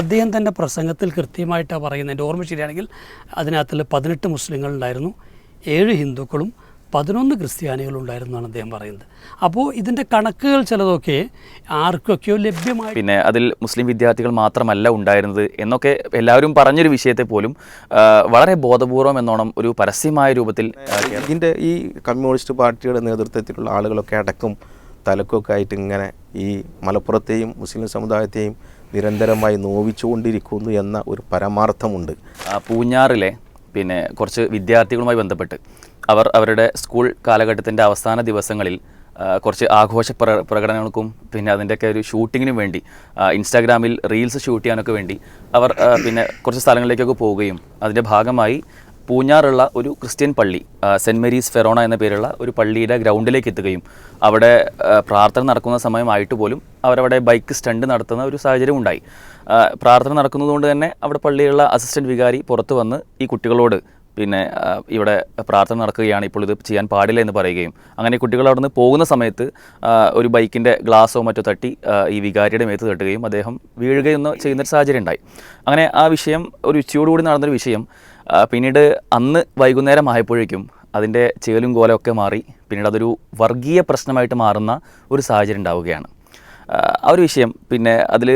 അദ്ദേഹം തന്റെ പ്രസംഗത്തിൽ കൃത്യമായിട്ടാണ് പറയുന്നത്. എന്റെ ഓർമ്മ ശരിയാണെങ്കിൽ അതിനകത്തിൽ പതിനെട്ട് മുസ്ലിങ്ങളുണ്ടായിരുന്നു ഏഴ് ഹിന്ദുക്കളും പതിനൊന്ന് ക്രിസ്ത്യാനികളും ഉണ്ടായിരുന്നു എന്നാണ് അദ്ദേഹം പറയുന്നത്. അപ്പോൾ ഇതിന്റെ കണക്കുകൾ ചിലതൊക്കെ ആർക്കൊക്കെയോ ലഭ്യമായി പിന്നെ അതിൽ മുസ്ലിം വിദ്യാർത്ഥികൾ മാത്രമല്ല ഉണ്ടായിരുന്നത് എന്നൊക്കെ എല്ലാവരും പറഞ്ഞൊരു വിഷയത്തെ പോലും വളരെ ബോധപൂർവം എന്നോണം ഒരു പരസ്യമായ രൂപത്തിൽ ഇതിന്റെ ഈ കമ്മ്യൂണിസ്റ്റ് പാർട്ടിയുടെ നേതൃത്വത്തിലുള്ള ആളുകളൊക്കെ അടക്കം തലക്കൊക്കെ ആയിട്ട് ഇങ്ങനെ ഈ മലപ്പുറത്തെയും മുസ്ലിം സമുദായത്തെയും നിരന്തരമായി നോവിച്ചുകൊണ്ടിരിക്കുന്നു എന്ന ഒരു പരമാർത്ഥമുണ്ട്. പൂഞ്ഞാറിലെ പിന്നെ കുറച്ച് വിദ്യാർത്ഥികളുമായി ബന്ധപ്പെട്ട് അവർ അവരുടെ സ്കൂൾ കാലഘട്ടത്തിന്റെ അവസാന ദിവസങ്ങളിൽ കുറച്ച് ആഘോഷ പ്ര പ്രകടനങ്ങൾക്കും പിന്നെ അതിന്റെയൊക്കെ ഒരു ഷൂട്ടിങ്ങിനും വേണ്ടി ഇൻസ്റ്റാഗ്രാമിൽ റീൽസ് ഷൂട്ട് ചെയ്യാനൊക്കെ വേണ്ടി അവർ പിന്നെ കുറച്ച് സ്ഥലങ്ങളിലേക്കൊക്കെ പോവുകയും അതിന്റെ ഭാഗമായി പൂഞ്ഞാറുള്ള ഒരു ക്രിസ്ത്യൻ പള്ളി സെന്റ് സെന്റ് മേരീസ് ഫെറോണ എന്ന പേരുള്ള ഒരു പള്ളിയുടെ ഗ്രൗണ്ടിലേക്ക് എത്തുകയും അവിടെ പ്രാർത്ഥന നടക്കുന്ന സമയമായിട്ട് പോലും അവരവിടെ ബൈക്ക് സ്റ്റണ്ട് നടത്തുന്ന ഒരു സാഹചര്യം ഉണ്ടായി. പ്രാർത്ഥന നടക്കുന്നതുകൊണ്ട് തന്നെ അവിടെ പള്ളിയിലുള്ള അസിസ്റ്റന്റ് വികാരി പുറത്തു വന്ന് ഈ കുട്ടികളോട് പിന്നെ ഇവിടെ പ്രാർത്ഥന നടക്കുകയാണ് ഇപ്പോൾ ഇത് ചെയ്യാൻ പാടില്ല എന്ന് പറയുകയും അങ്ങനെ കുട്ടികൾ അവിടെ നിന്ന് പോകുന്ന സമയത്ത് ഒരു ബൈക്കിന്റെ ഗ്ലാസോ മറ്റോ തട്ടി ഈ വികാരിയുടെ മേത്ത് തട്ടുകയും അദ്ദേഹം വീഴുകയും ചെയ്യുന്നൊരു സാഹചര്യം ഉണ്ടായി. അങ്ങനെ ആ വിഷയം ഒരു ഉച്ചയോടുകൂടി നടന്നൊരു വിഷയം പിന്നീട് അന്ന് വൈകുന്നേരം ആയപ്പോഴേക്കും അതിന്റെ ചേലും കോലമൊക്കെ മാറി പിന്നീട് അതൊരു വർഗീയ പ്രശ്നമായിട്ട് മാറുന്ന ഒരു സാഹചര്യം ഉണ്ടാവുകയാണ്. ആ, ഒരു വിഷയം പിന്നെ അതിൽ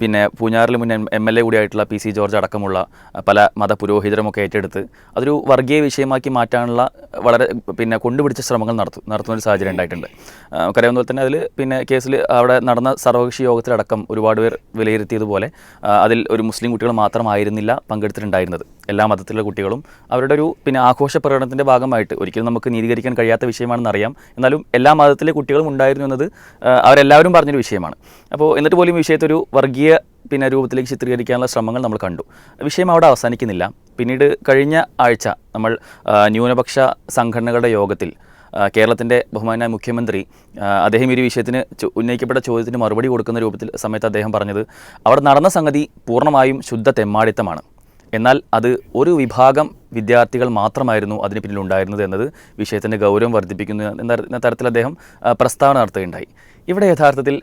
പിന്നെ പൂഞ്ഞാറിൽ മുൻ എം എൽ എ കൂടിയായിട്ടുള്ള പി സി ജോർജ് അടക്കമുള്ള പല മതപുരോഹിതരുമൊക്കെ ഏറ്റെടുത്ത് അതൊരു വർഗീയ വിഷയമാക്കി മാറ്റാനുള്ള വളരെ പിന്നെ കൊണ്ടുപിടിച്ച ശ്രമങ്ങൾ നടത്തും നടത്തുന്ന ഒരു സാഹചര്യം ഉണ്ടായിട്ടുണ്ട്. നമുക്കറിയാവുന്ന പോലെ തന്നെ അതിൽ പിന്നെ കേസിൽ അവിടെ നടന്ന സർവകക്ഷി യോഗത്തിലടക്കം ഒരുപാട് പേർ വിലയിരുത്തിയതുപോലെ അതിൽ ഒരു മുസ്ലിം കുട്ടികൾ മാത്രമായിരുന്നില്ല പങ്കെടുത്തിട്ടുണ്ടായിരുന്നത്. എല്ലാ മതത്തിലുള്ള കുട്ടികളും അവരുടെ ഒരു പിന്നെ ആഘോഷ പ്രകടനത്തിന്റെ ഭാഗമായിട്ട് ഒരിക്കലും നമുക്ക് നീതീകരിക്കാൻ കഴിയാത്ത വിഷയമാണെന്ന് അറിയാം എന്നാലും എല്ലാ മതത്തിലെ കുട്ടികളും ഉണ്ടായിരുന്നു എന്നത് അവരെല്ലാവരും പറഞ്ഞൊരു വിഷയമാണ്. അപ്പോൾ എന്നിട്ട് പോലും ഈ വിഷയത്തെ ഒരു വർഗീയ പിന്നെ രൂപത്തിലേക്ക് ചിത്രീകരിക്കാനുള്ള ശ്രമങ്ങൾ നമ്മൾ കണ്ടു. വിഷയം അവിടെ അവസാനിക്കുന്നില്ല. പിന്നീട് കഴിഞ്ഞ ആഴ്ച നമ്മൾ ന്യൂനപക്ഷ സംഘടനകളുടെ യോഗത്തിൽ കേരളത്തിന്റെ ബഹുമാനായ മുഖ്യമന്ത്രി അദ്ദേഹം ഈ വിഷയത്തിന് ഉന്നയിക്കപ്പെട്ട ചോദ്യത്തിന് മറുപടി കൊടുക്കുന്ന രൂപത്തിൽ സമയത്ത് അദ്ദേഹം പറഞ്ഞത് അവിടെ നടന്ന സംഗതി പൂർണമായും ശുദ്ധ തെമ്മാടിത്തമാണ്. എന്നാൽ അത് ഒരു വിഭാഗം വിദ്യാർത്ഥികൾ മാത്രമായിരുന്നു അതിന് പിന്നിലുണ്ടായിരുന്നത് എന്നത് വിഷയത്തിന്റെ ഗൗരവം വർദ്ധിപ്പിക്കുന്നു എന്ന തരത്തിൽ അദ്ദേഹം പ്രസ്താവന നടത്തുകയുണ്ടായി. ഇവിടെ യഥാർത്ഥത്തിൽ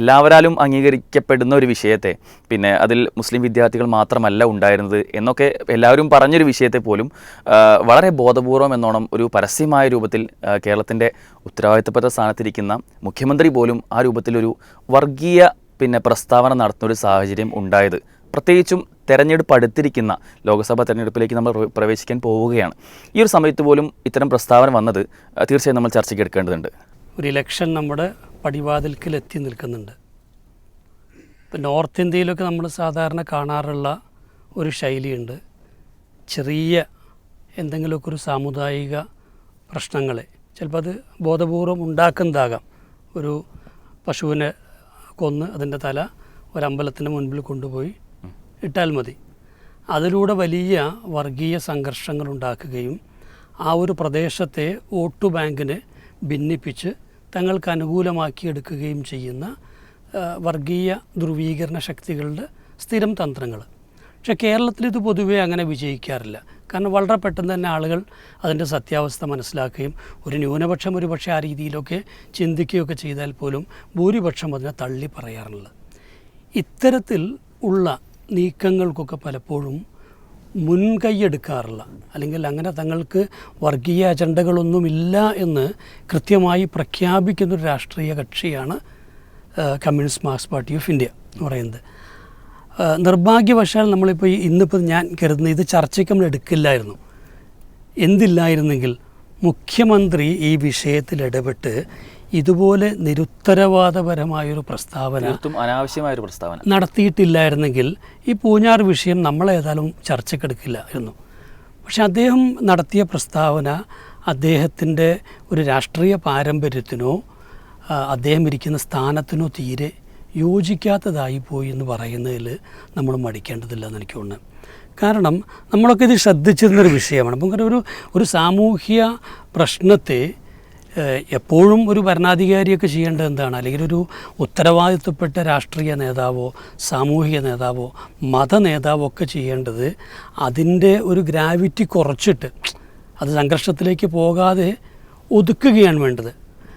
എല്ലാവരാലും അംഗീകരിക്കപ്പെടുന്ന ഒരു വിഷയത്തെ പിന്നെ അതിൽ മുസ്ലിം വിദ്യാർത്ഥികൾ മാത്രമല്ല ഉണ്ടായിരുന്നത് എന്നൊക്കെ എല്ലാവരും പറഞ്ഞൊരു വിഷയത്തെ പോലും വളരെ ബോധപൂർവം എന്നോണം ഒരു പരസ്യമായ രൂപത്തിൽ കേരളത്തിന്റെ ഉത്തരവാദിത്തപ്പെട്ട സ്ഥാനത്തിരിക്കുന്ന മുഖ്യമന്ത്രി പോലും ആ രൂപത്തിലൊരു വർഗീയ പിന്നെ പ്രസ്താവന നടത്തുന്ന ഒരു സാഹചര്യം ഉണ്ടായത്. പ്രത്യേകിച്ചും തെരഞ്ഞെടുപ്പ് അടുത്തിരിക്കുന്ന ലോക്സഭാ തെരഞ്ഞെടുപ്പിലേക്ക് നമ്മൾ പ്രവേശിക്കാൻ പോവുകയാണ്. ഈ ഒരു സമയത്ത് പോലും ഇത്തരം പ്രസ്താവന വന്നത് തീർച്ചയായും നമ്മൾ ചർച്ചയ്ക്ക് എടുക്കേണ്ടതുണ്ട്. ഒരു ഇലക്ഷൻ നമ്മുടെ പടിവാതിൽക്കൽ എത്തി നിൽക്കുന്നുണ്ട്. ഇപ്പം നോർത്ത് ഇന്ത്യയിലൊക്കെ നമ്മൾ സാധാരണ കാണാറുള്ള ഒരു ശൈലിയുണ്ട്. ചെറിയ എന്തെങ്കിലുമൊക്കെ ഒരു സാമുദായിക പ്രശ്നങ്ങളെ ചിലപ്പോൾ അത് ബോധപൂർവം ഉണ്ടാക്കുന്നതാകാം. ഒരു പശുവിനെ കൊന്ന് അതിന്റെ തല ഒരമ്പലത്തിന്റെ മുൻപിൽ കൊണ്ടുപോയി ഇട്ടാൽ മതി. അതിലൂടെ വലിയ വർഗീയ സംഘർഷങ്ങൾ ഉണ്ടാക്കുകയും ആ ഒരു പ്രദേശത്തെ വോട്ട് ബാങ്കിനെ ഭിന്നിപ്പിച്ച് തങ്ങൾക്ക് അനുകൂലമാക്കിയെടുക്കുകയും ചെയ്യുന്ന വർഗീയ ധ്രുവീകരണ ശക്തികളുടെ സ്ഥിരം തന്ത്രങ്ങൾ. പക്ഷേ കേരളത്തിൽ ഇത് പൊതുവേ അങ്ങനെ വിജയിക്കാറില്ല. കാരണം വളരെ പെട്ടെന്ന് തന്നെ ആളുകൾ അതിന്റെ സത്യാവസ്ഥ മനസ്സിലാക്കുകയും ഒരു ന്യൂനപക്ഷം ഒരു പക്ഷേ ആ രീതിയിലൊക്കെ ചിന്തിക്കുകയൊക്കെ ചെയ്താൽ പോലും ഭൂരിപക്ഷം അതിനെ തള്ളി പറയാറുള്ളത് ഇത്തരത്തിൽ ഉള്ള നീക്കങ്ങൾക്കൊക്കെ പലപ്പോഴും മുൻകൈയെടുക്കാറില്ല. അല്ലെങ്കിൽ അങ്ങനെ തങ്ങൾക്ക് വർഗീയ അജണ്ടകളൊന്നുമില്ല എന്ന് കൃത്യമായി പ്രഖ്യാപിക്കുന്ന ഒരു രാഷ്ട്രീയ കക്ഷിയാണ് communist Marx party of India എന്ന് പറയുന്നത്. നിർഭാഗ്യവശാൽ നമ്മളിപ്പോൾ ഇന്നിപ്പോൾ ഞാൻ കരുതുന്നത് ഇത് ചർച്ചയ്ക്ക് നമ്മൾ എടുക്കില്ലായിരുന്നു. എന്തില്ലായിരുന്നെങ്കിൽ മുഖ്യമന്ത്രി ഈ വിഷയത്തിൽ ഇടപെട്ട് ഇതുപോലെ നിരുത്തരവാദപരമായൊരു പ്രസ്താവന അനാവശ്യമായൊരു പ്രസ്താവന. നടത്തിയിട്ടില്ലായിരുന്നെങ്കിൽ ഈ പൂഞ്ഞാർ വിഷയം നമ്മളേതായാലും ചർച്ചക്കെടുക്കില്ലായിരുന്നു പക്ഷെ അദ്ദേഹം നടത്തിയ പ്രസ്താവന അദ്ദേഹത്തിന്റെ ഒരു രാഷ്ട്രീയ പാരമ്പര്യത്തിനോ അദ്ദേഹം ഇരിക്കുന്ന സ്ഥാനത്തിനോ തീരെ യോജിക്കാത്തതായി പോയി എന്ന് പറയുന്നതിൽ നമ്മൾ മടിക്കേണ്ടതില്ല എന്ന് എനിക്ക് തോന്നുന്നു. കാരണം നമ്മളൊക്കെ ഇത് ശ്രദ്ധിച്ചിരുന്നൊരു വിഷയമാണ്. അപ്പം ഒരു ഒരു സാമൂഹ്യ പ്രശ്നത്തെ എപ്പോഴും ഒരു ഭരണാധികാരിയൊക്കെ ചെയ്യേണ്ടത് എന്താണ്? അല്ലെങ്കിൽ ഒരു ഉത്തരവാദിത്വപ്പെട്ട രാഷ്ട്രീയ നേതാവോ സാമൂഹിക നേതാവോ മത നേതാവോ ഒക്കെ ചെയ്യേണ്ടത് അതിന്റെ ഒരു ഗ്രാവിറ്റി കുറച്ചിട്ട് അത് സംഘർഷത്തിലേക്ക് പോകാതെ ഒതുക്കുകയാണ് വേണ്ടത്.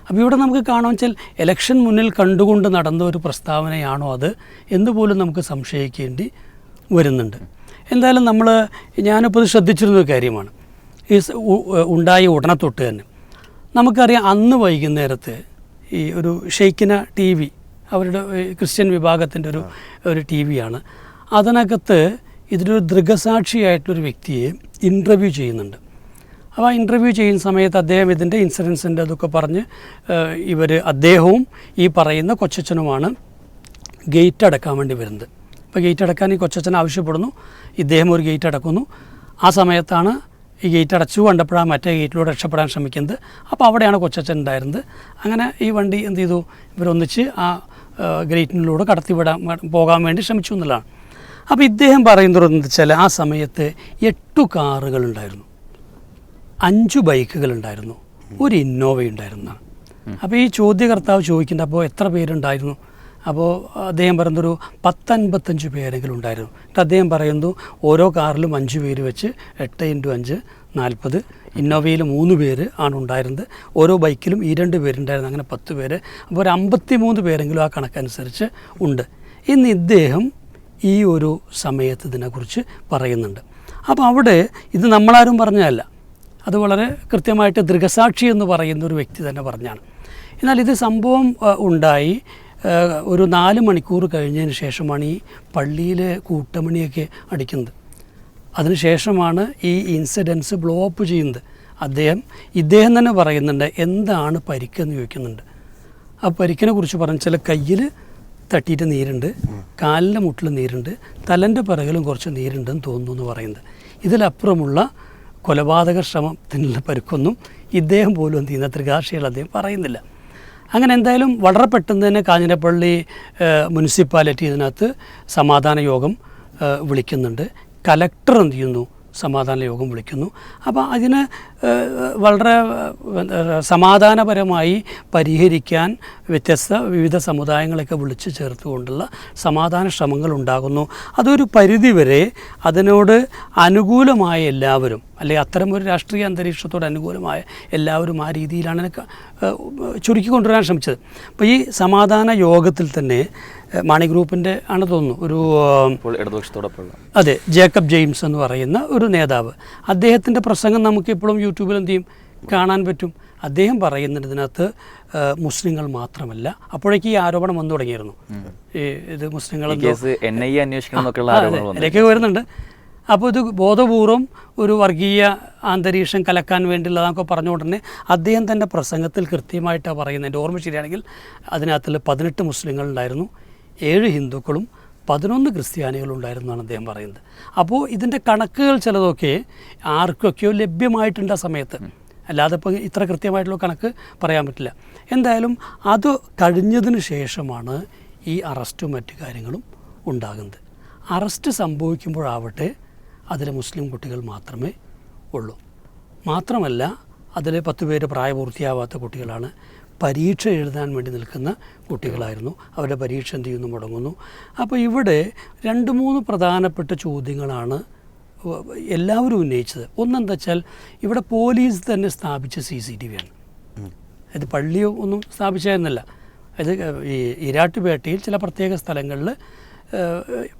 അപ്പോൾ ഇവിടെ നമുക്ക് കാണാൻ വെച്ചാൽ ഇലക്ഷൻ മുന്നിൽ കണ്ടുകൊണ്ട് നടന്ന ഒരു പ്രസ്താവനയാണോ അത് എന്ന് പോലും നമുക്ക് സംശയിക്കേണ്ടി വരുന്നുണ്ട്. എന്തായാലും നമ്മൾ ഞാനിപ്പോൾ ഇത് ശ്രദ്ധിച്ചിരുന്ന കാര്യമാണ്. ഈ ഉണ്ടായ ഉടനെ തൊട്ട് തന്നെ നമുക്കറിയാം അന്ന് വൈകുന്നേരത്ത് ഈ ഒരു ഷെയ്ക്കിന ടി വി അവരുടെ ക്രിസ്ത്യൻ വിഭാഗത്തിന്റെ ഒരു ഒരു ടി വിയാണ്. അതിനകത്ത് ഇതിലൊരു ദൃഗസാക്ഷിയായിട്ടൊരു വ്യക്തിയെ ഇന്റർവ്യൂ ചെയ്യുന്നുണ്ട്. അപ്പോൾ ആ ഇന്റർവ്യൂ ചെയ്യുന്ന സമയത്ത് അദ്ദേഹം ഇതിന്റെ ഇൻസിഡൻസിന്റെ അതൊക്കെ പറഞ്ഞ് ഇവർ അദ്ദേഹവും ഈ പറയുന്ന കൊച്ചച്ഛനുമാണ് ഗേറ്റ് അടക്കാൻ വേണ്ടി വരുന്നത്. അപ്പോൾ ഗേറ്റ് അടക്കാൻ ഈ കൊച്ചച്ഛൻ ആവശ്യപ്പെടുന്നു. ഇദ്ദേഹം ഒരു ഗേറ്റ് അടക്കുന്നു. ആ സമയത്താണ് ഈ ഗേറ്റ് അടച്ചു കണ്ടപ്പോഴാണ് മറ്റേ ഗേറ്റിലൂടെ രക്ഷപ്പെടാൻ ശ്രമിക്കുന്നത്. അപ്പോൾ അവിടെയാണ് കൊച്ചച്ചൻ ഉണ്ടായിരുന്നത്. അങ്ങനെ ഈ വണ്ടി എന്ത് ചെയ്തു? ഇവരൊന്നിച്ച് ആ ഗ്രേറ്റിനിലൂടെ കടത്തിവിടാൻ പോകാൻ വേണ്ടി ശ്രമിച്ചു എന്നുള്ളതാണ്. അപ്പോൾ ഇദ്ദേഹം പറയുന്നത് എന്ന് വെച്ചാൽ ആ സമയത്ത് എട്ടു കാറുകളുണ്ടായിരുന്നു അഞ്ചു ബൈക്കുകൾ ഉണ്ടായിരുന്നു. ഒരു ഇന്നോവ അപ്പോൾ ഈ ചോദ്യകർത്താവ് ചോദിക്കുന്നത് അപ്പോൾ എത്ര പേരുണ്ടായിരുന്നു? അപ്പോൾ അദ്ദേഹം പറയുന്നൊരു പത്തൻപത്തഞ്ച് പേരെങ്കിലും ഉണ്ടായിരുന്നു എന്നിട്ട് അദ്ദേഹം പറയുന്നു ഓരോ കാറിലും അഞ്ച് പേര് വെച്ച് എട്ട് ഇന്റു അഞ്ച് നാൽപ്പത് ഇന്നോവയിൽ മൂന്ന് പേര് ആണ് ഉണ്ടായിരുന്നത്. ഓരോ ബൈക്കിലും ഈ രണ്ട് പേരുണ്ടായിരുന്നു അങ്ങനെ പത്ത് പേര്. അപ്പോൾ ഒരു അമ്പത്തി മൂന്ന് പേരെങ്കിലും ആ കണക്കനുസരിച്ച് ഉണ്ട്. ഇന്ന് ഇദ്ദേഹം ഈ ഒരു സമയത്ത് ഇതിനെക്കുറിച്ച് പറയുന്നുണ്ട്. അപ്പോൾ അവിടെ ഇത് നമ്മളാരും പറഞ്ഞതല്ല. അത് വളരെ കൃത്യമായിട്ട് ദൃഗസാക്ഷി എന്ന് പറയുന്ന ഒരു വ്യക്തി തന്നെ പറഞ്ഞാണ്. എന്നാൽ ഇത് സംഭവം ഉണ്ടായി ഒരു നാല് മണിക്കൂർ കഴിഞ്ഞതിന് ശേഷമാണ് ഈ പള്ളിയിലെ കൂട്ടമണിയൊക്കെ അടിക്കുന്നത്. അതിനുശേഷമാണ് ഈ ഇൻസിഡൻസ് ബ്ലോ അപ്പ് ചെയ്യുന്നത്. അദ്ദേഹം ഇദ്ദേഹം തന്നെ പറയുന്നുണ്ട് എന്താണ് പരിക്കെന്ന് ചോദിക്കുന്നുണ്ട്. ആ പരിക്കിനെ കുറിച്ച് പറഞ്ഞ ചില കയ്യിൽ തട്ടിയിട്ട് നീരുണ്ട് കാലിന്റെ മുട്ടിൽ നീരുണ്ട് തലന്റെ പിറകിലും കുറച്ച് നീരുണ്ടെന്ന് തോന്നുന്നു എന്ന് പറയുന്നത്. ഇതിലപ്പുറമുള്ള കൊലപാതക ശ്രമത്തിനുള്ള പരുക്കൊന്നും ഇദ്ദേഹം പോലും എന്ത് ചെയ്യുന്ന ത്രികാക്ഷികൾ അദ്ദേഹം പറയുന്നില്ല. അങ്ങനെ എന്തായാലും വളരെ പെട്ടെന്ന് തന്നെ കാഞ്ഞിരപ്പള്ളി മുനിസിപ്പാലിറ്റി ഇതിനകത്ത് സമാധാന യോഗം വിളിക്കുന്നുണ്ട്. കലക്ടർ എന്ത് ചെയ്യുന്നു? സമാധാന യോഗം വിളിക്കുന്നു. അപ്പോൾ അതിന് വളരെ സമാധാനപരമായി പരിഹരിക്കാൻ വ്യത്യസ്ത വിവിധ സമുദായങ്ങളൊക്കെ വിളിച്ചു ചേർത്തുകൊണ്ടുള്ള സമാധാന ശ്രമങ്ങൾ ഉണ്ടാകുന്നു. അതൊരു പരിധിവരെ അതിനോട് അനുകൂലമായ എല്ലാവരും അല്ലെങ്കിൽ അത്തരം ഒരു രാഷ്ട്രീയ അന്തരീക്ഷത്തോട് അനുകൂലമായ എല്ലാവരും ആ രീതിയിലാണ് ചുരുക്കി കൊണ്ടുവരാൻ ശ്രമിച്ചത്. അപ്പോൾ ഈ സമാധാന യോഗത്തിൽ തന്നെ മാണി ഗ്രൂപ്പിന്റെ ആണ് തോന്നുന്നു ഒരു ഇടതുപക്ഷത്തോടൊപ്പം അതെ ജേക്കബ് ജെയിംസ് എന്ന് പറയുന്ന ഒരു നേതാവ്. അദ്ദേഹത്തിന്റെ പ്രസംഗം നമുക്ക് ഇപ്പോഴും യൂട്യൂബിൽ എന്ത് ചെയ്യും? കാണാൻ പറ്റും. അദ്ദേഹം പറയുന്നുണ്ട് ഇതിനകത്ത് മുസ്ലിങ്ങൾ മാത്രമല്ല അപ്പോഴേക്ക് ഈ ആരോപണം വന്നു തുടങ്ങിയിരുന്നു. ഇത് മുസ്ലിങ്ങൾ കേസ് എൻ ഐ എ അന്വേഷിക്കണം വന്നു. വരുന്നുണ്ട്. അപ്പോൾ ഇത് ബോധപൂർവം ഒരു വർഗീയ അന്തരീക്ഷം കലക്കാൻ വേണ്ടിയുള്ളതൊക്കെ പറഞ്ഞ തന്നെ അദ്ദേഹം തന്റെ പ്രസംഗത്തിൽ കൃത്യമായിട്ടാണ് പറയുന്നത്. എന്റെ ഓർമ്മ ശരിയാണെങ്കിൽ അതിനകത്തിൽ പതിനെട്ട് മുസ്ലിങ്ങളുണ്ടായിരുന്നു ഏഴ് ഹിന്ദുക്കളും പതിനൊന്ന് ക്രിസ്ത്യാനികളും ഉണ്ടായിരുന്നു എന്നാണ് അദ്ദേഹം പറയുന്നത്. അപ്പോൾ ഇതിന്റെ കണക്കുകൾ ചിലതൊക്കെ ആർക്കൊക്കെയോ ലഭ്യമായിട്ടുണ്ട് ആ സമയത്ത്. അല്ലാതെ ഇപ്പോൾ ഇത്ര കൃത്യമായിട്ടുള്ള കണക്ക് പറയാൻ പറ്റില്ല. എന്തായാലും അത് കഴിഞ്ഞതിന് ശേഷമാണ് ഈ അറസ്റ്റും മറ്റു കാര്യങ്ങളും ഉണ്ടാകുന്നത്. അറസ്റ്റ് സംഭവിക്കുമ്പോഴാവട്ടെ അതിൽ മുസ്ലിം കുട്ടികൾ മാത്രമേ ഉള്ളൂ. മാത്രമല്ല അതിൽ പത്ത് പേര് പ്രായപൂർത്തിയാവാത്ത കുട്ടികളാണ് പരീക്ഷ എഴുതാൻ വേണ്ടി നിൽക്കുന്ന കുട്ടികളായിരുന്നു. അവരുടെ പരീക്ഷ എന്ത് ചെയ്യുന്നു? മുടങ്ങുന്നു. അപ്പോൾ ഇവിടെ രണ്ട് മൂന്ന് പ്രധാനപ്പെട്ട ചോദ്യങ്ങളാണ് എല്ലാവരും ഉന്നയിച്ചത്. ഒന്നെന്താ വെച്ചാൽ ഇവിടെ പോലീസ് തന്നെ സ്ഥാപിച്ച സി സി ടി വിയാണ്. ഇത് പള്ളിയോ ഒന്നും സ്ഥാപിച്ചായിരുന്നില്ല അത് ഈ ഇരാട്ടുപേട്ടയിൽ ചില പ്രത്യേക സ്ഥലങ്ങളിൽ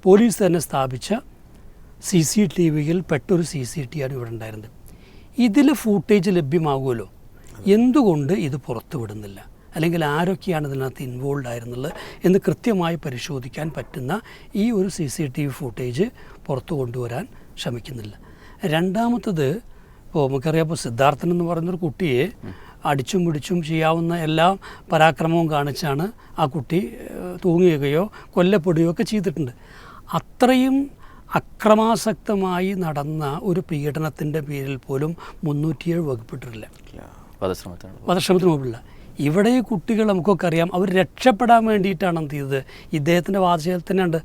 പോലീസ് തന്നെ സ്ഥാപിച്ച സി സി ടി വിയിൽ പെട്ടൊരു സി സി ടി ആണ് ഇവിടെ ഉണ്ടായിരുന്നത്. ഇതിൽ ഫൂട്ടേജ് ലഭ്യമാകുമല്ലോ. എന്തുകൊണ്ട് ഇത് പുറത്തു വിടുന്നില്ല? അല്ലെങ്കിൽ ആരൊക്കെയാണ് ഇതിനകത്ത് ഇൻവോൾവ് ആയിരുന്നുള്ളത് എന്ന് കൃത്യമായി പരിശോധിക്കാൻ പറ്റുന്ന ഈ ഒരു C C T V footage പുറത്തു കൊണ്ടുവരാൻ ശ്രമിക്കുന്നില്ല. രണ്ടാമത്തത് ഇപ്പോൾ നമുക്കറിയാം ഇപ്പോൾ സിദ്ധാർത്ഥൻ എന്ന് പറയുന്നൊരു കുട്ടിയെ അടിച്ചും പിടിച്ചും ചെയ്യാവുന്ന എല്ലാ പരാക്രമവും കാണിച്ചാണ് ആ കുട്ടി തൂങ്ങുകയോ കൊല്ലപ്പെടുകയോ ഒക്കെ ചെയ്തിട്ടുണ്ട്. അത്രയും അക്രമാസക്തമായി നടന്ന ഒരു പീഡനത്തിന്റെ പേരിൽ പോലും മുന്നൂറ്റിയേഴ് വകുപ്പിട്ടിട്ടില്ല. വധശ്രമത്തിന് മുമ്പില്ല ഇവിടെ ഈ കുട്ടികൾ നമുക്കൊക്കെ അറിയാം. അവർ രക്ഷപ്പെടാൻ വേണ്ടിയിട്ടാണ് എന്ത് ചെയ്തത്? ഇദ്ദേഹത്തിന്റെ ഉണ്ട്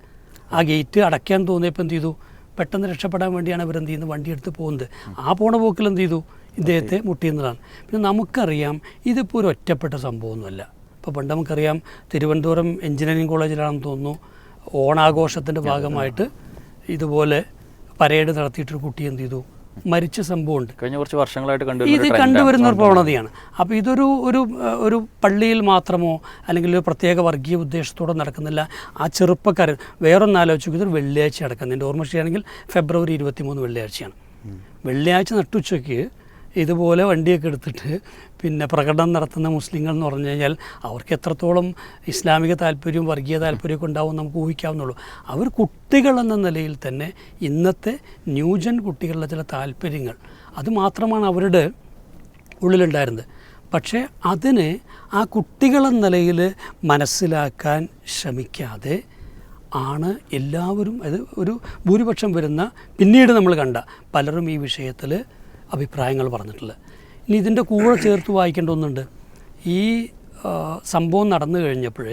ആ ഗേറ്റ് അടയ്ക്കാൻ തോന്നിയപ്പോൾ എന്ത് ചെയ്തു? പെട്ടെന്ന് രക്ഷപ്പെടാൻ വേണ്ടിയാണ് ഇവരെന്ത് ചെയ്യുന്നത്? വണ്ടി എടുത്ത് പോകുന്നത്. ആ പോണ പോക്കിൽ എന്ത് ചെയ്തു? ഇദ്ദേഹത്തെ മുട്ടിയെന്നതാണ്. പിന്നെ നമുക്കറിയാം ഇതിപ്പോൾ ഒരു ഒറ്റപ്പെട്ട സംഭവമൊന്നുമല്ല. ഇപ്പോൾ പണ്ട് നമുക്കറിയാം തിരുവനന്തപുരം എഞ്ചിനീയറിംഗ് കോളേജിലാണെന്ന് തോന്നുന്നു. ഓണാഘോഷത്തിന്റെ ഭാഗമായിട്ട് ഇതുപോലെ പരേഡ് നടത്തിയിട്ടൊരു കുട്ടി എന്ത് ചെയ്തു? മരിച്ച സംഭവമുണ്ട്. കഴിഞ്ഞ കുറച്ച് വർഷങ്ങളായിട്ട് ഇത് കണ്ടുവരുന്ന ഒരു പ്രവണതയാണ്. അപ്പോൾ ഇതൊരു ഒരു ഒരു പള്ളിയിൽ മാത്രമോ അല്ലെങ്കിൽ ഒരു പ്രത്യേക വർഗീയ ഉദ്ദേശത്തോടെ നടക്കുന്നില്ല. ആ ചെറുപ്പക്കാരൻ വേറൊന്ന് ആലോചിക്കും ഇതൊരു വെള്ളിയാഴ്ച നടക്കുന്നത് എന്റെ ഓർമ്മ ശരിയാണെങ്കിൽ ഫെബ്രുവരി ഇരുപത്തിമൂന്ന് വെള്ളിയാഴ്ചയാണ്. വെള്ളിയാഴ്ച നട്ടുച്ചയ്ക്ക് ഇതുപോലെ വണ്ടിയൊക്കെ എടുത്തിട്ട് പിന്നെ പ്രകടനം നടത്തുന്ന മുസ്ലിങ്ങൾ എന്ന് പറഞ്ഞു കഴിഞ്ഞാൽ അവർക്ക് എത്രത്തോളം ഇസ്ലാമിക താല്പര്യവും വർഗീയ താല്പര്യമൊക്കെ ഉണ്ടാവും നമുക്ക് ഊഹിക്കാവുന്നുള്ളൂ അവർ കുട്ടികളെന്ന നിലയിൽ തന്നെ ഇന്നത്തെ ന്യൂജൻ കുട്ടികളുടെ ചില താല്പര്യങ്ങൾ അതുമാത്രമാണ് അവരുടെ ഉള്ളിലുണ്ടായിരുന്നത്. പക്ഷേ അതിന് ആ കുട്ടികളെന്ന നിലയിൽ മനസ്സിലാക്കാൻ ശ്രമിക്കാതെ ആണ് എല്ലാവരും അത് ഒരു ഭൂരിപക്ഷം വരുന്ന പിന്നീട് നമ്മൾ കണ്ട പലരും ഈ വിഷയത്തിൽ അഭിപ്രായങ്ങൾ പറഞ്ഞിട്ടുള്ളത്. ഇനി ഇതിന്റെ കൂടെ ചേർത്ത് വായിക്കേണ്ട ഒന്നുണ്ട്. ഈ സംഭവം നടന്നു കഴിഞ്ഞപ്പോൾ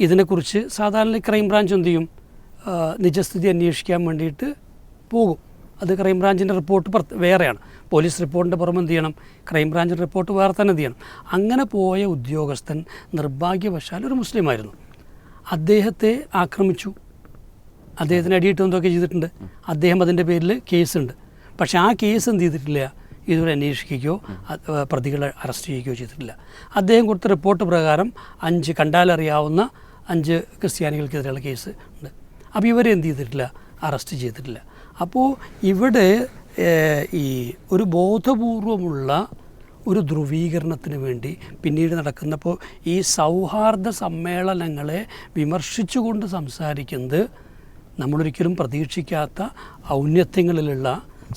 ഇതിനെക്കുറിച്ച് സാധാരണ ക്രൈംബ്രാഞ്ച് എന്ത് ചെയ്യും? നിജസ്ഥിതി അന്വേഷിക്കാൻ വേണ്ടിയിട്ട് പോകും. അത് ക്രൈംബ്രാഞ്ചിന്റെ റിപ്പോർട്ട് വേറെയാണ്. പോലീസ് റിപ്പോർട്ടിന്റെ പുറമെ എന്ത് ചെയ്യണം? ക്രൈംബ്രാഞ്ചിന്റെ റിപ്പോർട്ട് വേറെ തന്നെ എന്ത് ചെയ്യണം? അങ്ങനെ പോയ ഉദ്യോഗസ്ഥൻ നിർഭാഗ്യവശാൽ ഒരു മുസ്ലിമായിരുന്നു. അദ്ദേഹത്തെ ആക്രമിച്ചു. അദ്ദേഹത്തിന് അടിയിട്ട് എന്തൊക്കെ ചെയ്തിട്ടുണ്ട്? അദ്ദേഹം അതിന്റെ പേരിൽ കേസുണ്ട്. പക്ഷേ ആ കേസ് എന്ത് ചെയ്തിട്ടില്ല? ഇതുവരെ അന്വേഷിക്കുകയോ പ്രതികളെ അറസ്റ്റ് ചെയ്യുകയോ ചെയ്തിട്ടില്ല. അദ്ദേഹം കൊടുത്ത റിപ്പോർട്ട് പ്രകാരം അഞ്ച് കണ്ടാലറിയാവുന്ന അഞ്ച് ക്രിസ്ത്യാനികൾക്കെതിരെയുള്ള കേസ് ഉണ്ട്. അപ്പോൾ ഇവരെ എന്ത് ചെയ്തിട്ടില്ല? അറസ്റ്റ് ചെയ്തിട്ടില്ല. അപ്പോൾ ഇവിടെ ഈ ഒരു ബോധപൂർവമുള്ള ഒരു ധ്രുവീകരണത്തിന് വേണ്ടി പിന്നീട് നടക്കുന്നപ്പോൾ ഈ സൗഹാർദ്ദ സമ്മേളനങ്ങളെ വിമർശിച്ചുകൊണ്ട് സംസാരിക്കുന്നത് നമ്മളൊരിക്കലും പ്രതീക്ഷിക്കാത്ത ഔന്നത്യങ്ങളിലുള്ള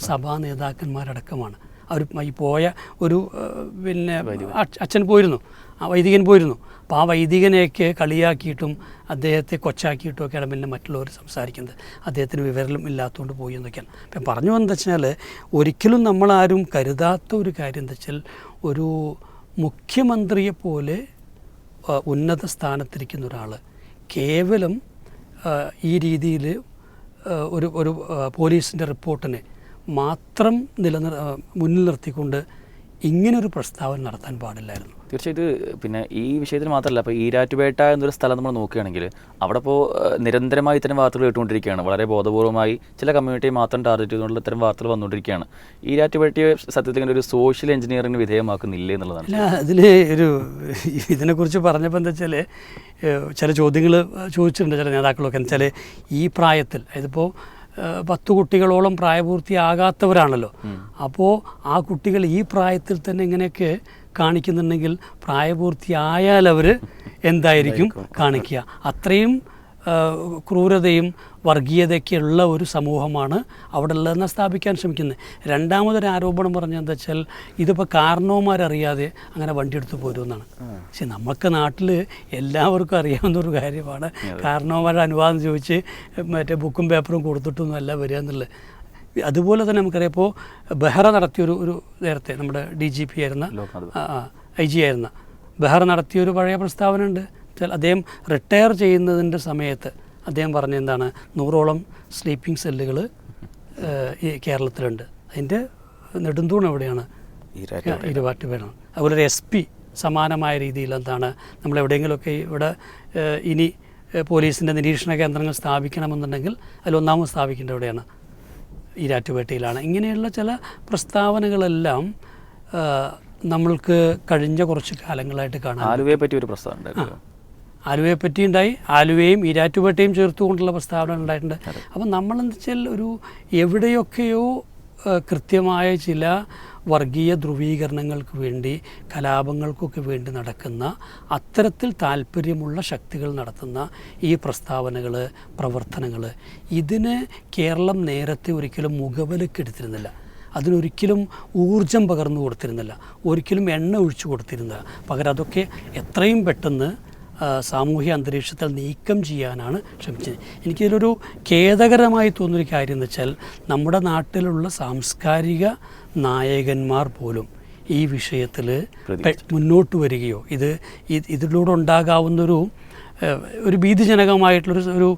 സഭാ നേതാക്കന്മാരടക്കമാണ്. അവർ ഈ പോയ ഒരു പിന്നെ അച്ഛൻ പോയിരുന്നു. ആ വൈദികൻ പോയിരുന്നു. അപ്പോൾ ആ വൈദികനെയൊക്കെ കളിയാക്കിയിട്ടും അദ്ദേഹത്തെ കൊച്ചാക്കിയിട്ടും ഒക്കെയാണ് പിന്നെ മറ്റുള്ളവർ സംസാരിക്കുന്നത്. അദ്ദേഹത്തിന് വിവരം ഇല്ലാത്തതുകൊണ്ട് പോയി എന്നൊക്കെയാണ്. അപ്പം പറഞ്ഞു വന്നത് വെച്ചാൽ ഒരിക്കലും നമ്മളാരും കരുതാത്ത ഒരു കാര്യം എന്താ വെച്ചാൽ ഒരു മുഖ്യമന്ത്രിയെ പോലെ ഉന്നത സ്ഥാനത്തിരിക്കുന്ന ഒരാൾ കേവലം ഈ രീതിയിൽ ഒരു ഒരു പോലീസിന്റെ റിപ്പോർട്ടിനെ മാത്രം നിലനിർ മുന്നിൽ നിർത്തിക്കൊണ്ട് ഇങ്ങനൊരു പ്രസ്താവന നടത്താൻ പാടില്ലായിരുന്നു. തീർച്ചയായിട്ടും പിന്നെ ഈ വിഷയത്തിൽ മാത്രമല്ല ഇപ്പോൾ ഈരാറ്റുപേട്ട എന്നൊരു സ്ഥലം നമ്മൾ നോക്കുകയാണെങ്കിൽ അവിടെ ഇപ്പോൾ നിരന്തരമായി ഇത്തരം വാർത്തകൾ കേട്ടുകൊണ്ടിരിക്കുകയാണ്. വളരെ ബോധപൂർവമായി ചില കമ്മ്യൂണിറ്റി മാത്രം ടാർഗറ്റ് ചെയ്തുകൊണ്ടുള്ള ഇത്തരം വാർത്തകൾ വന്നുകൊണ്ടിരിക്കുകയാണ്. ഈരാറ്റുപേട്ടയെ സത്യത്തിൽ ഇങ്ങനെ ഒരു സോഷ്യൽ എഞ്ചിനീയറിംഗിന് വിധേയമാക്കുന്നില്ലേ എന്നുള്ളതാണ്. അല്ല അതിൽ ഒരു ഇതിനെക്കുറിച്ച് പറഞ്ഞപ്പോൾ എന്താ വെച്ചാൽ ചില ചോദ്യങ്ങൾ ചോദിച്ചിട്ടുണ്ട് ചില നേതാക്കളൊക്കെ. എന്ന് വെച്ചാൽ ഈ പ്രായത്തിൽ അതിപ്പോൾ പത്ത് കുട്ടികളോളം പ്രായപൂർത്തിയാകാത്തവരാണല്ലോ. അപ്പോൾ ആ കുട്ടികൾ ഈ പ്രായത്തിൽ തന്നെ ഇങ്ങനെയൊക്കെ കാണിക്കുന്നുണ്ടെങ്കിൽ പ്രായപൂർത്തിയായാൽ അവർ എന്തായിരിക്കും കാണിക്കുക. അത്രയും ക്രൂരതയും വർഗീയതയൊക്കെയുള്ള ഒരു സമൂഹമാണ് അവിടെ ഉള്ളതെന്ന് സ്ഥാപിക്കാൻ ശ്രമിക്കുന്നത്. രണ്ടാമതൊരു ആരോപണം പറഞ്ഞത് എന്താ വെച്ചാൽ ഇതിപ്പോൾ കാരണവന്മാരറിയാതെ അങ്ങനെ വണ്ടി എടുത്ത് പോരുമെന്നാണ് പക്ഷെ നമുക്ക് നാട്ടിൽ എല്ലാവർക്കും അറിയാവുന്ന ഒരു കാര്യമാണ് കാരണവന്മാരുടെ അനുവാദം ചോദിച്ച് മറ്റേ ബുക്കും പേപ്പറും കൊടുത്തിട്ടൊന്നും അല്ല വരിക എന്നുള്ളത്. അതുപോലെ തന്നെ നമുക്കറിയാം ഇപ്പോൾ ബെഹ്റ നടത്തിയൊരു ഒരു നേരത്തെ നമ്മുടെ ഡി ജി പി ആയിരുന്ന ഐ ജി ആയിരുന്ന. ബെഹ്റ നടത്തിയൊരു പഴയ പ്രസ്താവന ഉണ്ട് അദ്ദേഹം റിട്ടയർ ചെയ്യുന്നതിന്റെ സമയത്ത് അദ്ദേഹം പറഞ്ഞ എന്താണ് നൂറോളം സ്ലീപ്പിംഗ് സെല്ലുകൾ ഈ കേരളത്തിലുണ്ട്. അതിന്റെ നെടുന്തൂൺ എവിടെയാണ്. ഇരുവാറ്റുപേടാണ്. അതുപോലെ ഒരു എസ് പി സമാനമായ രീതിയിൽ എന്താണ് നമ്മൾ എവിടെയെങ്കിലുമൊക്കെ ഇവിടെ ഇനി പോലീസിന്റെ നിരീക്ഷണ കേന്ദ്രങ്ങൾ സ്ഥാപിക്കണമെന്നുണ്ടെങ്കിൽ അതിൽ ഒന്നാമത് സ്ഥാപിക്കേണ്ട എവിടെയാണ്? ഈരാറ്റുപേട്ടയിലാണ്. ഇങ്ങനെയുള്ള ചില പ്രസ്താവനകളെല്ലാം നമ്മൾക്ക് കഴിഞ്ഞ കുറച്ച് കാലങ്ങളായിട്ട് കാണാം ആലുവയെ പറ്റി ഒരു പ്രസ്താവന ഉണ്ടായിരുന്നു പറ്റി ഉണ്ടായി ആലുവയും ഈരാറ്റുപേട്ടയും ചേർത്തുകൊണ്ടുള്ള പ്രസ്താവന ഉണ്ടായിട്ടുണ്ട്. അപ്പം നമ്മളെന്ന് വെച്ചാൽ ഒരു എവിടെയൊക്കെയോ കൃത്യമായ ചില വർഗീയ ധ്രുവീകരണങ്ങൾക്ക് വേണ്ടി കലാപങ്ങൾക്കൊക്കെ വേണ്ടി നടക്കുന്ന അത്തരത്തിൽ താല്പര്യമുള്ള ശക്തികൾ നടത്തുന്ന ഈ പ്രസ്താവനകൾ പ്രവർത്തനങ്ങൾ ഇതിന് കേരളം നേരത്തെ ഒരിക്കലും മുഖവിലക്കെടുത്തിരുന്നില്ല അതിനൊരിക്കലും ഊർജം പകർന്നു കൊടുത്തിരുന്നില്ല. ഒരിക്കലും എണ്ണ ഒഴിച്ചു കൊടുത്തിരുന്നില്ല. പകരം അതൊക്കെ എത്രയും പെട്ടെന്ന് സാമൂഹ്യ അന്തരീക്ഷത്തിൽ നീക്കം ചെയ്യാനാണ് ശ്രമിച്ചത്. എനിക്കിതിലൊരു ഖേദകരമായി തോന്നുന്നൊരു കാര്യം എന്ന് വെച്ചാൽ നമ്മുടെ നാട്ടിലുള്ള സാംസ്കാരിക നായകന്മാർ പോലും ഈ വിഷയത്തിൽ മുന്നോട്ട് വരികയോ ഇത് ഇത് ഇതിലൂടെ ഉണ്ടാകാവുന്നൊരു ഒരു ഭീതിജനകമായിട്ടുള്ളൊരു ഒരു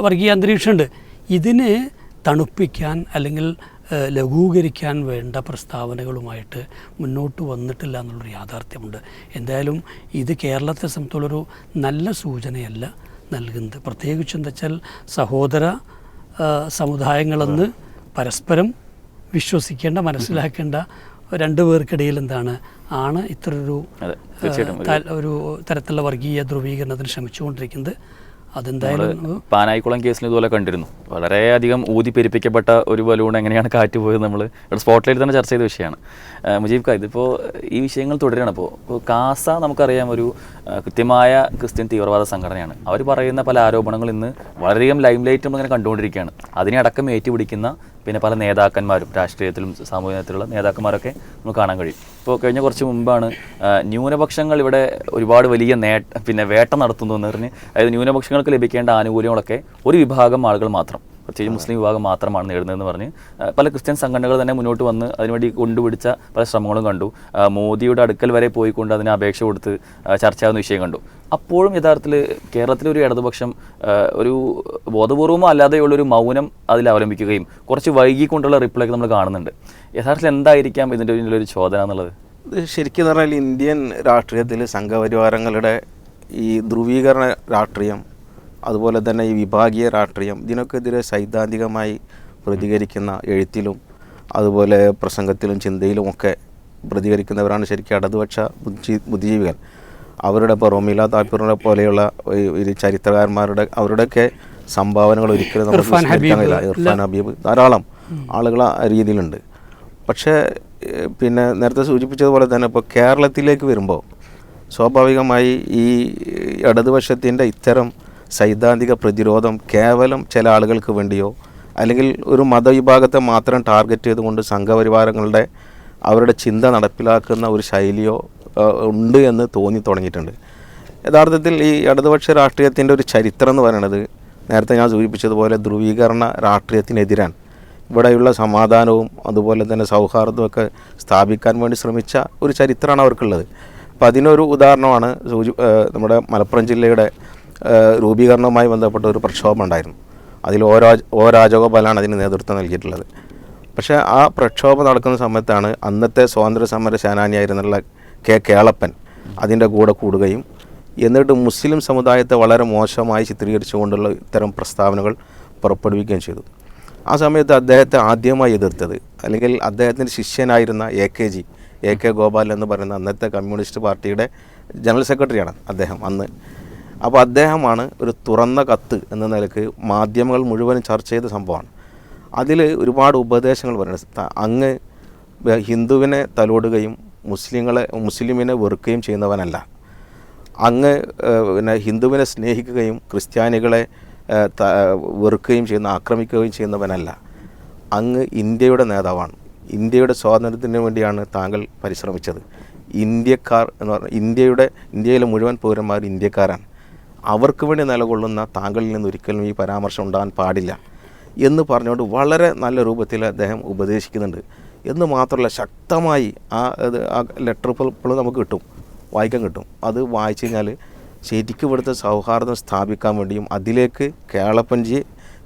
വർഗീയ അന്തരീക്ഷമുണ്ട്. ഇതിനെ തണുപ്പിക്കാൻ അല്ലെങ്കിൽ ലഘൂകരിക്കാൻ വേണ്ട പ്രസ്താവനകളുമായിട്ട് മുന്നോട്ട് വന്നിട്ടില്ല എന്നുള്ളൊരു യാഥാർത്ഥ്യമുണ്ട്. എന്തായാലും ഇത് കേരളത്തെ സംബന്ധിച്ചുള്ളൊരു നല്ല സൂചനയല്ല നൽകുന്നത്. പ്രത്യേകിച്ച് എന്താ വെച്ചാൽ സഹോദര സമുദായങ്ങളെന്ന് പരസ്പരം വിശ്വസിക്കേണ്ട മനസ്സിലാക്കേണ്ട രണ്ടു പേർക്കിടയിൽ എന്താണ് ആണ് ഇത്രയൊരു ഒരു തരത്തിലുള്ള വർഗീയ ധ്രുവീകരണത്തിന് ശ്രമിച്ചുകൊണ്ടിരിക്കുന്നത്. അതെന്തായാലും പാനായിക്കുളം കേസിൽ ഇതുപോലെ കണ്ടിരുന്നു. വളരെയധികം ഊതി പെരുപ്പിക്കപ്പെട്ട ഒരു ബലൂൺ എങ്ങനെയാണ് കാറ്റ് പോയത് നമ്മൾ ഇവിടെ സ്പോട്ട്ലൈറ്റ് തന്നെ ചർച്ച ചെയ്ത വിഷയമാണ്. മുജീബ് ഖാ ഇതിപ്പോൾ ഈ വിഷയങ്ങൾ തുടരുകയാണ്. അപ്പോൾ കാസ നമുക്കറിയാം ഒരു കൃത്യമായ ക്രിസ്ത്യൻ തീവ്രവാദ സംഘടനയാണ്. അവർ പറയുന്ന പല ആരോപണങ്ങൾ ഇന്ന് വളരെയധികം ലൈം ലൈറ്റ് നമ്മളിങ്ങനെ കണ്ടുകൊണ്ടിരിക്കുകയാണ്. അതിനെ അടക്കം ഏറ്റുപിടിക്കുന്ന പിന്നെ പല നേതാക്കന്മാരും രാഷ്ട്രീയത്തിലും സാമൂഹികത്തിലുള്ള നേതാക്കന്മാരൊക്കെ നമുക്ക് കാണാൻ കഴിയും. ഇപ്പോൾ കഴിഞ്ഞ കുറച്ച് മുമ്പാണ് ന്യൂനപക്ഷങ്ങൾ ഇവിടെ ഒരുപാട് വലിയ നേട്ട പിന്നെ വേട്ട നടത്തുന്നു എന്ന് പറഞ്ഞ് അതായത് ന്യൂനപക്ഷങ്ങൾക്ക് ലഭിക്കേണ്ട ആനുകൂല്യങ്ങളൊക്കെ ഒരു വിഭാഗം ആളുകൾ മാത്രം. പ്രത്യേകിച്ച് മുസ്ലിം വിഭാഗം മാത്രമാണ് നേടുന്നതെന്ന് പറഞ്ഞ് പല ക്രിസ്ത്യൻ സംഘടനകൾ തന്നെ മുന്നോട്ട് വന്ന് അതിനുവേണ്ടി കൊണ്ടുപിടിച്ച പല ശ്രമങ്ങളും കണ്ടു. മോദിയുടെ അടുക്കൽ വരെ പോയിക്കൊണ്ട് അതിനെ അപേക്ഷ കൊടുത്ത് ചർച്ചയാകുന്ന ചർച്ചയാവുന്ന വിഷയം കണ്ടു. അപ്പോഴും യഥാർത്ഥത്തിൽ കേരളത്തിലെ ഒരു ഇടതുപക്ഷം ഒരു ബോധപൂർവമോ അല്ലാതെയുള്ളൊരു മൗനം അതിൽ അവലംബിക്കുകയും കുറച്ച് വൈകിക്കൊണ്ടുള്ള റിപ്ലൈ ഒക്കെ നമ്മൾ കാണുന്നുണ്ട്. യഥാർത്ഥത്തിൽ എന്തായിരിക്കാം ഇതിന്റെ ഒരു ചോദന എന്നുള്ളത്? ഇത് ശരിക്കും പറഞ്ഞാൽ ഇന്ത്യൻ രാഷ്ട്രീയത്തിൽ സംഘപരിവാരങ്ങളുടെ ഈ ധ്രുവീകരണ രാഷ്ട്രീയം അതുപോലെ തന്നെ ഈ വിഭാഗീയ രാഷ്ട്രീയം ഇതിനൊക്കെതിരെ സൈദ്ധാന്തികമായി പ്രതികരിക്കുന്ന എഴുത്തിലും അതുപോലെ പ്രസംഗത്തിലും ചിന്തയിലും ഒക്കെ പ്രതികരിക്കുന്നവരാണ് ശരിക്കും ഇടതുപക്ഷ ബുദ്ധി ബുദ്ധിജീവികൾ. അവരുടെ ഇപ്പോൾ റൊമില താപ്പൂറിനെ പോലെയുള്ള ഈ- ഈ ചരിത്രകാരന്മാരുടെ അവരുടെയൊക്കെ സംഭാവനകൾ ഒരിക്കലും നമുക്ക് കഴിയില്ല. ഇർഫാൻ ഹബീബ് ധാരാളം ആളുകൾ ആ രീതിയിലുണ്ട്. പക്ഷേ പിന്നെ നേരത്തെ സൂചിപ്പിച്ചതുപോലെ തന്നെ ഇപ്പോൾ കേരളത്തിലേക്ക് വരുമ്പോൾ സ്വാഭാവികമായി ഈ ഇടതുപക്ഷത്തിന്റെ ഇത്തരം സൈദ്ധാന്തിക പ്രതിരോധം കേവലം ചില ആളുകൾക്ക് വേണ്ടിയോ അല്ലെങ്കിൽ ഒരു മതവിഭാഗത്തെ മാത്രം ടാർഗറ്റ് ചെയ്തുകൊണ്ട് സംഘപരിവാരങ്ങളുടെ അവരുടെ ചിന്ത നടപ്പിലാക്കുന്ന ഒരു ശൈലിയോ ഉണ്ട് എന്ന് തോന്നി തുടങ്ങിയിട്ടുണ്ട്. യഥാർത്ഥത്തിൽ ഈ ഇടതുപക്ഷ രാഷ്ട്രീയത്തിന്റെ ഒരു ചരിത്രം എന്ന് പറയുന്നത് നേരത്തെ ഞാൻ സൂചിപ്പിച്ചതുപോലെ ധ്രുവീകരണ രാഷ്ട്രീയത്തിനെതിരാൻ ഇവിടെയുള്ള സമാധാനവും അതുപോലെ തന്നെ സൗഹാർദ്ദവും ഒക്കെ സ്ഥാപിക്കാൻ വേണ്ടി ശ്രമിച്ച ഒരു ചരിത്രമാണ് അവർക്കുള്ളത്. അപ്പം അതിനൊരു ഉദാഹരണമാണ് സൂചി നമ്മുടെ മലപ്പുറം ജില്ലയുടെ രൂപീകരണവുമായി ബന്ധപ്പെട്ട ഒരു പ്രക്ഷോഭം ഉണ്ടായിരുന്നു. അതിൽ ഓ രാജ ഓ രാജഗോപാലാണ് അതിന് നേതൃത്വം നൽകിയിട്ടുള്ളത്. പക്ഷേ ആ പ്രക്ഷോഭം നടക്കുന്ന സമയത്താണ് അന്നത്തെ സ്വാതന്ത്ര്യ സമര സേനാനിയായിരുന്നുള്ള കെ കേളപ്പൻ അതിന്റെ കൂടെ കൂടുകയും എന്നിട്ട് മുസ്ലിം സമുദായത്തെ വളരെ മോശമായി ചിത്രീകരിച്ചുകൊണ്ടുള്ള ഇത്തരം പ്രസ്താവനകൾ പുറപ്പെടുവിക്കുകയും ചെയ്തു. ആ സമയത്ത് അദ്ദേഹത്തെ ആദ്യമായി എതിർത്തത് അല്ലെങ്കിൽ അദ്ദേഹത്തിന്റെ ശിഷ്യനായിരുന്ന A K G A K Gopal എന്ന് പറയുന്ന അന്നത്തെ കമ്മ്യൂണിസ്റ്റ് പാർട്ടിയുടെ ജനറൽ സെക്രട്ടറിയാണ് അദ്ദേഹം അന്ന്. അപ്പോൾ അദ്ദേഹമാണ് ഒരു തുറന്ന കത്ത് എന്ന നിലയ്ക്ക് മാധ്യമങ്ങൾ മുഴുവനും ചർച്ച ചെയ്ത സംഭവമാണ്. അതിൽ ഒരുപാട് ഉപദേശങ്ങൾ പറയുന്നത് അങ്ങ് ഹിന്ദുവിനെ തലോടുകയും മുസ്ലിങ്ങളെ മുസ്ലിമിനെ വെറുക്കുകയും ചെയ്യുന്നവനല്ല. അങ്ങ് പിന്നെ ഹിന്ദുവിനെ സ്നേഹിക്കുകയും ക്രിസ്ത്യാനികളെ വെറുക്കുകയും ചെയ്യുന്ന ആക്രമിക്കുകയും ചെയ്യുന്നവനല്ല. അങ്ങ് ഇന്ത്യയുടെ നേതാവാണ്. ഇന്ത്യയുടെ സ്വാതന്ത്ര്യത്തിന് വേണ്ടിയാണ് താങ്കൾ പരിശ്രമിച്ചത്. ഇന്ത്യക്കാർ എന്ന് പറഞ്ഞാൽ ഇന്ത്യയുടെ ഇന്ത്യയിലെ മുഴുവൻ പൗരന്മാർ ഇന്ത്യക്കാരാണ്. അവർക്ക് വേണ്ടി നിലകൊള്ളുന്ന താങ്കളിൽ നിന്ന് ഒരിക്കലും ഈ പരാമർശം ഉണ്ടാകാൻ പാടില്ല എന്ന് പറഞ്ഞുകൊണ്ട് വളരെ നല്ല രൂപത്തിൽ അദ്ദേഹം ഉപദേശിക്കുന്നുണ്ട്. എന്ന് മാത്രമല്ല ശക്തമായി ആ ആ ലെറ്റർ ഇപ്പോൾ നമുക്ക് കിട്ടും. വായിക്കാൻ കിട്ടും. അത് വായിച്ചു കഴിഞ്ഞാൽ ശരിക്കും ഇവിടുത്തെ സൗഹാർദ്ദം സ്ഥാപിക്കാൻ വേണ്ടിയും അതിലേക്ക് കേളപ്പൻജിയെ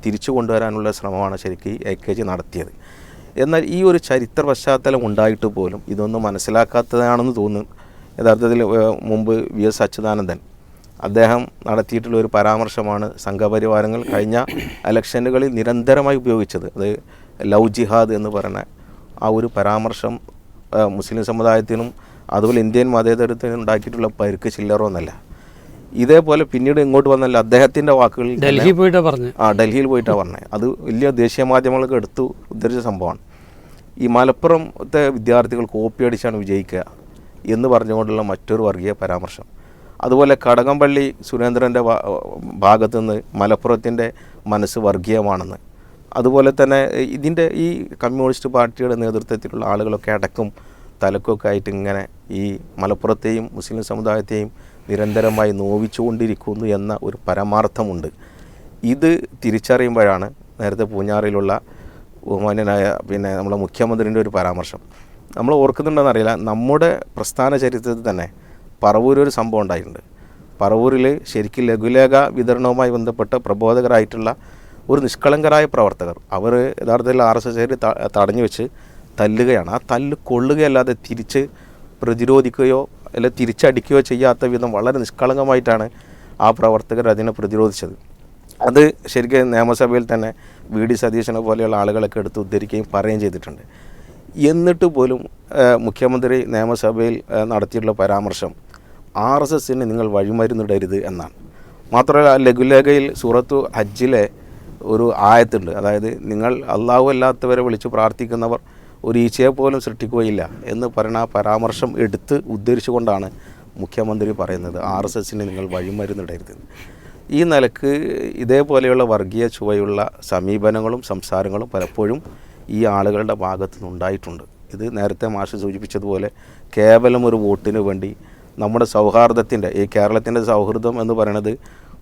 തിരിച്ചു കൊണ്ടുവരാനുള്ള ശ്രമമാണ് ശരിക്കും എ കെ ജി നടത്തിയത്. എന്നാൽ ഈ ഒരു ചരിത്ര പശ്ചാത്തലം ഉണ്ടായിട്ട് പോലും ഇതൊന്നും മനസ്സിലാക്കാത്തതാണെന്ന് തോന്നുന്നു. യഥാർത്ഥത്തിൽ മുമ്പ് വി എസ് അച്യുതാനന്ദൻ അദ്ദേഹം നടത്തിയിട്ടുള്ള ഒരു പരാമർശമാണ് സംഘപരിവാരങ്ങൾ കഴിഞ്ഞ ഇലക്ഷനുകളിൽ നിരന്തരമായി ഉപയോഗിച്ചത്. അത് ലവ് ജിഹാദ് എന്ന് പറയുന്ന ആ ഒരു പരാമർശം മുസ്ലിം സമുദായത്തിനും അതുപോലെ ഇന്ത്യൻ മതേതരത്തിനും ഉണ്ടാക്കിയിട്ടുള്ള പരുക്ക് ചില്ലറൊന്നല്ല ഇതേപോലെ പിന്നീട് ഇങ്ങോട്ട് വന്നല്ല അദ്ദേഹത്തിന്റെ വാക്കുകളിൽ ഡൽഹി പോയിട്ടാ പറഞ്ഞു? ആ ഡൽഹിയിൽ പോയിട്ടാണ് പറഞ്ഞത് അത് വലിയ ദേശീയ മാധ്യമങ്ങളൊക്കെ എടുത്തു ഉദ്ധരിച്ച സംഭവമാണ്. ഈ മലപ്പുറത്തെ വിദ്യാർത്ഥികൾ കോപ്പി അടിച്ചാണ് വിജയിക്കുക എന്ന് പറഞ്ഞുകൊണ്ടുള്ള മറ്റൊരു വർഗീയ പരാമർശം. അതുപോലെ കടകംപള്ളി സുരേന്ദ്രന്റെ ഭാഗത്തു നിന്ന് മലപ്പുറത്തിന്റെ മനസ്സ് വർഗീയമാണെന്ന്. അതുപോലെ തന്നെ ഇതിന്റെ ഈ കമ്മ്യൂണിസ്റ്റ് പാർട്ടിയുടെ നേതൃത്വത്തിലുള്ള ആളുകളൊക്കെ അടക്കം തലക്കൊക്കെ ആയിട്ട് ഇങ്ങനെ ഈ മലപ്പുറത്തെയും മുസ്ലിം സമുദായത്തെയും നിരന്തരമായി നോവിച്ചുകൊണ്ടിരിക്കുന്നു എന്ന ഒരു പരമാർത്ഥമുണ്ട്. ഇത് തിരിച്ചറിയുമ്പോഴാണ് നേരത്തെ പൂഞ്ഞാറിലുള്ള ബഹുമാന്യനായ പിന്നെ നമ്മുടെ മുഖ്യമന്ത്രിന്റെ ഒരു പരാമർശം. നമ്മൾ ഓർക്കുന്നുണ്ടെന്നറിയില്ല. നമ്മുടെ പ്രസ്ഥാന ചരിത്രത്തിൽ തന്നെ പറവൂർ ഒരു സംഭവം ഉണ്ടായിട്ടുണ്ട്. പറവൂരിൽ ശരിക്കും ലഘുലേഖ വിതരണവുമായി ബന്ധപ്പെട്ട് പ്രബോധകരായിട്ടുള്ള ഒരു നിഷ്കളങ്കരായ പ്രവർത്തകർ. അവർ യഥാർത്ഥത്തിൽ ആർ എസ് എസ് തടഞ്ഞു വെച്ച് തല്ലുകയാണ്. ആ തല്ല് കൊള്ളുകയല്ലാതെ തിരിച്ച് പ്രതിരോധിക്കുകയോ അല്ലെ തിരിച്ചടിക്കുകയോ ചെയ്യാത്ത വിധം വളരെ നിഷ്കളങ്കമായിട്ടാണ് ആ പ്രവർത്തകർ അതിനെ പ്രതിരോധിച്ചത്. അത് ശരിക്കും നിയമസഭയിൽ തന്നെ വി ഡി സതീശനെ പോലെയുള്ള ആളുകളൊക്കെ എടുത്ത് ഉദ്ധരിക്കുകയും പറയുകയും ചെയ്തിട്ടുണ്ട്. എന്നിട്ട് പോലും മുഖ്യമന്ത്രി നിയമസഭയിൽ നടത്തിയിട്ടുള്ള പരാമർശം ആർ എസ് എസിന് നിങ്ങൾ വഴിമരുന്നിടരുത് എന്നാണ്. മാത്രമല്ല ലഘുലേഖയിൽ സൂറത്തു ഹജ്ജിലെ ഒരു ആയത്തുണ്ട്. അതായത് നിങ്ങൾ അള്ളാഹു അല്ലാത്തവരെ വിളിച്ച് പ്രാർത്ഥിക്കുന്നവർ ഒരു ഈച്ചയെ പോലും സൃഷ്ടിക്കുകയില്ല എന്ന് പറയുന്ന പരാമർശം എടുത്ത് ഉദ്ധരിച്ചുകൊണ്ടാണ് മുഖ്യമന്ത്രി പറയുന്നത് ആർ എസ് എസിന് നിങ്ങൾ വഴിമരുന്നിടരുത് ഈ നിലയ്ക്ക് ഇതേപോലെയുള്ള വർഗീയ ചുവയുള്ള സമീപനങ്ങളും സംസാരങ്ങളും പലപ്പോഴും ഈ ആളുകളുടെ ഭാഗത്തു നിന്നുണ്ടായിട്ടുണ്ട് ഇത് നേരത്തെ മാഷ് സൂചിപ്പിച്ചതുപോലെ കേവലം ഒരു വോട്ടിന് വേണ്ടി നമ്മുടെ സൗഹാർദ്ദത്തിന്റെ ഈ കേരളത്തിന്റെ സൗഹൃദം എന്ന് പറയുന്നത്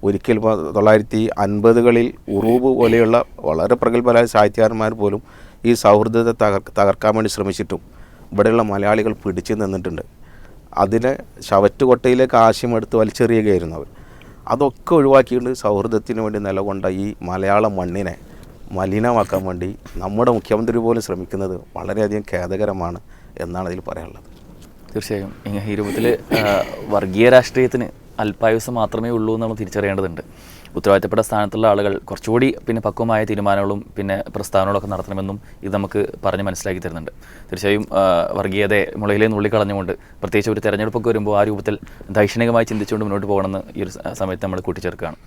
ഒരിക്കൽ തൊള്ളായിരത്തി അൻപതുകളിൽ ഉറൂബ് പോലെയുള്ള വളരെ പ്രഗത്ഭരായ സാഹിത്യകാരന്മാർ പോലും ഈ സൗഹൃദത്തെ തകർ തകർക്കാൻ വേണ്ടി ശ്രമിച്ചിട്ടും ഇവിടെയുള്ള മലയാളികൾ പിടിച്ചു നിന്നിട്ടുണ്ട്. അതിനെ ശവറ്റുകൊട്ടയിലേക്ക് ആശയമെടുത്ത് വലിച്ചെറിയുകയായിരുന്നു അവർ. അതൊക്കെ ഒഴിവാക്കിയിട്ട് സൗഹൃദത്തിന് വേണ്ടി നിലകൊണ്ട ഈ മലയാള മണ്ണിനെ മലിനമാക്കാൻ വേണ്ടി നമ്മുടെ മുഖ്യമന്ത്രി പോലും ശ്രമിക്കുന്നത് വളരെയധികം ഖേദകരമാണ് എന്നാണ് അതിൽ പറയാനുള്ളത്. തീർച്ചയായും. ഈ രൂപത്തിൽ വർഗീയ രാഷ്ട്രീയത്തിന് അല്പായുസം മാത്രമേ ഉള്ളൂ എന്ന് നമ്മൾ തിരിച്ചറിയേണ്ടതുണ്ട്. ഉത്തരവാദിത്തപ്പെട്ട സ്ഥാനത്തുള്ള ആളുകൾ കുറച്ചുകൂടി പിന്നെ പക്വമായ തീരുമാനങ്ങളും പിന്നെ പ്രസ്താവനകളൊക്കെ നടത്തണമെന്നും ഇത് നമുക്ക് പറഞ്ഞ് മനസ്സിലാക്കി തരുന്നുണ്ട്. തീർച്ചയായും വർഗീയതയെ മുളയിലെ നുള്ളിക്കളഞ്ഞുകൊണ്ട് പ്രത്യേകിച്ച് ഒരു തെരഞ്ഞെടുപ്പൊക്കെ വരുമ്പോൾ ആ രൂപത്തിൽ ദൈക്ഷണികമായി ചിന്തിച്ചുകൊണ്ട് മുന്നോട്ട് പോകണമെന്ന് ഈ ഒരു സമയത്ത് നമ്മൾ കൂട്ടിച്ചേർക്കുകയാണ്.